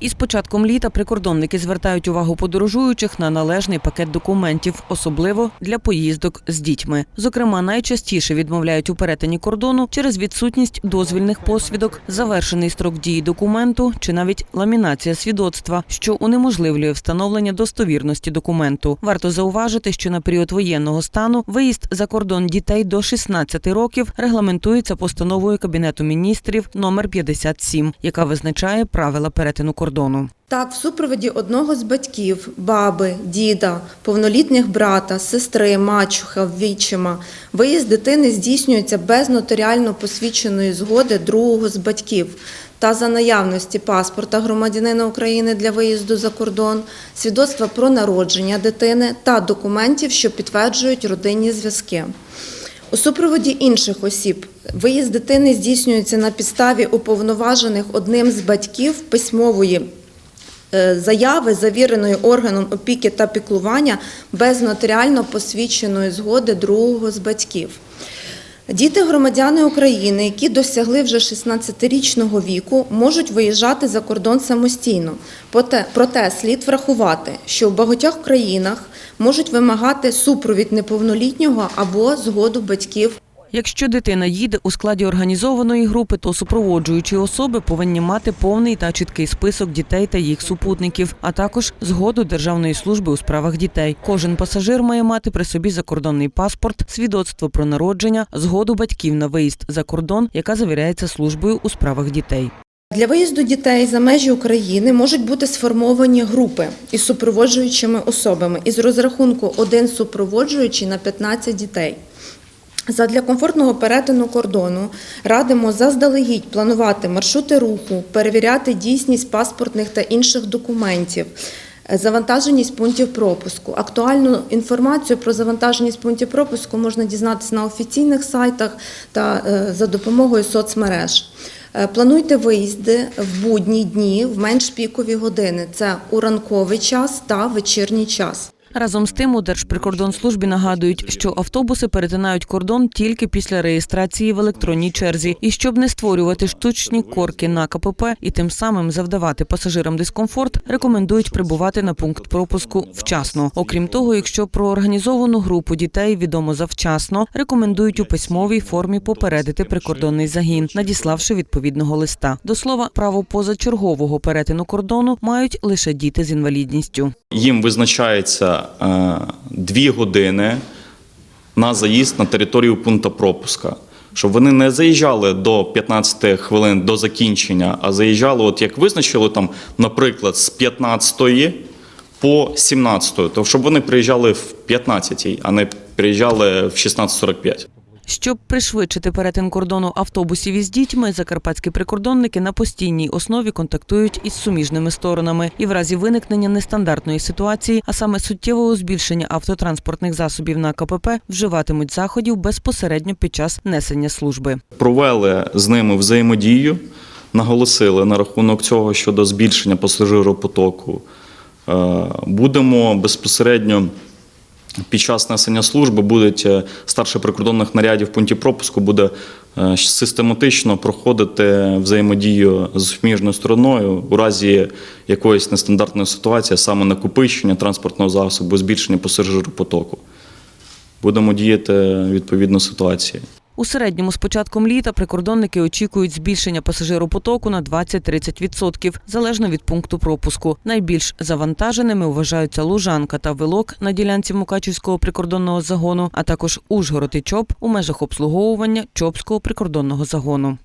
Із початком літа прикордонники звертають увагу подорожуючих на належний пакет документів, особливо для поїздок з дітьми. Зокрема, найчастіше відмовляють у перетині кордону через відсутність дозвільних посвідок, завершений строк дії документу чи навіть ламінація свідоцтва, що унеможливлює встановлення достовірності документу. Варто зауважити, що на період воєнного стану виїзд за кордон дітей до 16 років регламентується постановою Кабінету міністрів номер 57, яка визначає правила перетину кордону. Так, в супроводі одного з батьків, баби, діда, повнолітніх брата, сестри, мачуха, вічима, виїзд дитини здійснюється без нотаріально посвідченої згоди другого з батьків. Та за наявності паспорта громадянина України для виїзду за кордон, свідоцтва про народження дитини та документів, що підтверджують родинні зв'язки. У супроводі інших осіб виїзд дитини здійснюється на підставі уповноважених одним з батьків письмової е, заяви, завіреної органом опіки та піклування без нотаріально посвідченої згоди другого з батьків. Діти громадяни України, які досягли вже 16-річного віку, можуть виїжджати за кордон самостійно. Проте, слід врахувати, що в багатьох країнах можуть вимагати супровід неповнолітнього або згоду батьків Якщо дитина їде у складі організованої групи, то супроводжуючі особи повинні мати повний та чіткий список дітей та їх супутників, а також згоду Державної служби у справах дітей. Кожен пасажир має мати при собі закордонний паспорт, свідоцтво про народження, згоду батьків на виїзд за кордон, яка завіряється службою у справах дітей. Для виїзду дітей за межі України можуть бути сформовані групи із супроводжуючими особами із розрахунку один супроводжуючий на 15 дітей. Задля комфортного перетину кордону радимо заздалегідь планувати маршрути руху, перевіряти дійсність паспортних та інших документів. Завантаженість пунктів пропуску. Актуальну інформацію про завантаженість пунктів пропуску можна дізнатися на офіційних сайтах та е, за допомогою соцмереж. Е, Плануйте виїзди в будні дні в менш пікові години. Це у ранковий час та вечірній час. Разом з тим у Держприкордонслужбі нагадують, що автобуси перетинають кордон тільки після реєстрації в електронній черзі, і щоб не створювати штучні корки на КПП і тим самим завдавати пасажирам дискомфорт, рекомендують прибувати на пункт пропуску вчасно. Окрім того, якщо про організовану групу дітей відомо завчасно, рекомендують у письмовій формі попередити прикордонний загін, надіславши відповідного листа. До слова, право позачергового перетину кордону мають лише діти з інвалідністю. Їм визначається дві години на заїзд на територію пункту пропуска. Щоб вони не заїжджали до 15 хвилин до закінчення, а заїжджали, от як визначили там, наприклад, з 15 по 17, то щоб вони приїжджали в 15, а не приїжджали в 16.45. Щоб пришвидшити перетин кордону автобусів із дітьми, закарпатські прикордонники на постійній основі контактують із суміжними сторонами і в разі виникнення нестандартної ситуації, а саме суттєвого збільшення автотранспортних засобів на КПП, вживатимуть заходів безпосередньо під час несення служби. Провели з ними взаємодію, наголосили на рахунок цього щодо збільшення пасажиропотоку. Е, Будемо безпосередньо під час несення служби будуть старше прикордонних нарядів в пункті пропуску буде е, систематично проходити взаємодію з суміжною стороною у разі якоїсь нестандартної ситуації, саме накопичення транспортного засобу, збільшення пасажиропотоку. Будемо діяти відповідно ситуації. У середньому з початком літа прикордонники очікують збільшення пасажиропотоку на 20-30%, залежно від пункту пропуску. Найбільш завантаженими вважаються Лужанка та Вилок на ділянці Мукачівського прикордонного загону, а також Ужгород і Чоп у межах обслуговування Чопського прикордонного загону.